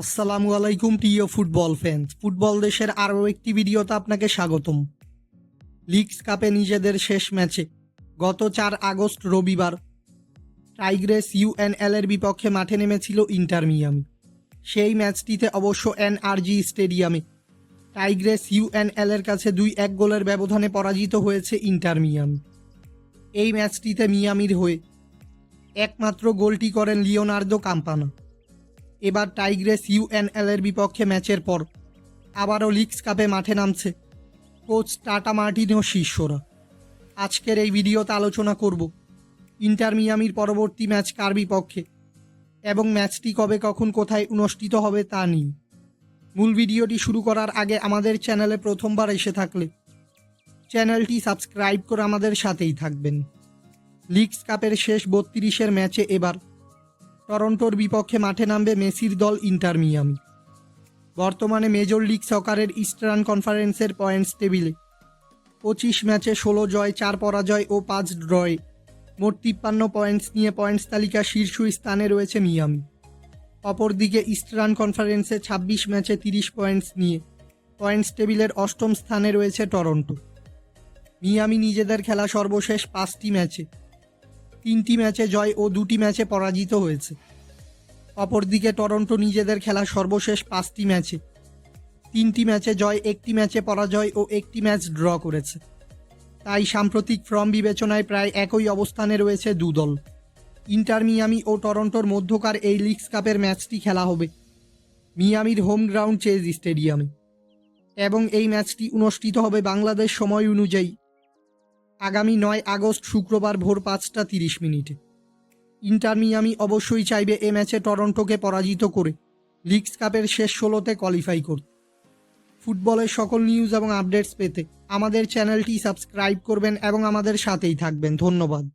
আসসালামু আলাইকুম, প্রিয় ফুটবল ফ্যান্স ফুটবল দেশের আরও একটি ভিডিওতে আপনাকে স্বাগতম। লিগস কাপে নিজেদের শেষ ম্যাচে গত চার আগস্ট রবিবার টাইগ্রেস ইউএনএল এর বিপক্ষে মাঠে নেমেছিল ইন্টার মিয়ামি। সেই ম্যাচটিতে অবশ্য এনআরজি স্টেডিয়ামে টাইগ্রেস ইউএনএল এর কাছে দুই এক গোলের ব্যবধানে পরাজিত হয়েছে ইন্টার মিয়ামি। এই ম্যাচটিতে মিয়ামির হয়ে একমাত্র গোলটি করেন লিওনার্দো কাম্পানা। এবার টাইগ্রেস ইউএনএল এর বিপক্ষে ম্যাচের পর আবারও লিগস কাপে মাঠে নামছে। কোচ টাটা মার্টিনো শিষ্যরা। আজকের এই ভিডিওতে আলোচনা করব ইন্টার মিয়ামির পরবর্তী ম্যাচ কার বিপক্ষে এবং ম্যাচটি কবে, কখন, কোথায় অনুষ্ঠিত হবে তা নিয়ে। মূল ভিডিওটি শুরু করার আগে আমাদের চ্যানেলে প্রথমবার এসে থাকলে চ্যানেলটি সাবস্ক্রাইব করে আমাদের সাথেই থাকবেন। লিগস কাপের শেষ বত্রিশের ম্যাচে এবার টরন্টোর বিপক্ষে মাঠে নামবে মেসির দল ইন্টার মিয়ামি। বর্তমানে মেজর লিগ সকারের ইস্টার্ন কনফারেন্সের পয়েন্টস টেবিলে। পঁচিশ ম্যাচে ষোলো জয়, চার পরাজয় ও পাঁচ ড্রয়ে। মোট তিপ্পান্ন পয়েন্টস নিয়ে পয়েন্টস তালিকা শীর্ষ স্থানে রয়েছে মিয়ামি। অপরদিকে ইস্টার্ন কনফারেন্সে ছাব্বিশ ম্যাচে তিরিশ পয়েন্টস নিয়ে পয়েন্টস টেবিলের অষ্টম স্থানে রয়েছে টরন্টো। মিয়ামি নিজেদের খেলা সর্বশেষ পাঁচটি ম্যাচে তিনটি ম্যাচে জয় ও দুটি ম্যাচে পরাজিত হয়েছে। অপরদিকে টরন্টো নিজেদের খেলা সর্বশেষ পাঁচটি ম্যাচে। তিনটি ম্যাচে জয়, একটি ম্যাচে পরাজয় ও একটি ম্যাচ ড্র করেছে। তাই সাম্প্রতিক ফর্ম বিবেচনায় প্রায় একই অবস্থানে রয়েছে দু দল। ইন্টার মিয়ামি ও টরন্টোর মধ্যকার এই লিগস কাপের ম্যাচটি খেলা হবে মিয়ামির হোম গ্রাউন্ড চেজ স্টেডিয়ামে। এবং এই ম্যাচটি অনুষ্ঠিত হবে বাংলাদেশ সময় অনুযায়ী আগামী নয় আগস্ট শুক্রবার ভোর পাঁচটা তিরিশ মিনিটে। ইন্টার মিয়ামি অবশ্যই চাইবে এ ম্যাচে টরন্টোকে পরাজিত করে লিগস কাপের শেষ ষোলোতে কোয়ালিফাই করতে। ফুটবলের সকল নিউজ এবং আপডেটস পেতে আমাদের চ্যানেলটি সাবস্ক্রাইব করবেন এবং আমাদের সাথেই থাকবেন। ধন্যবাদ।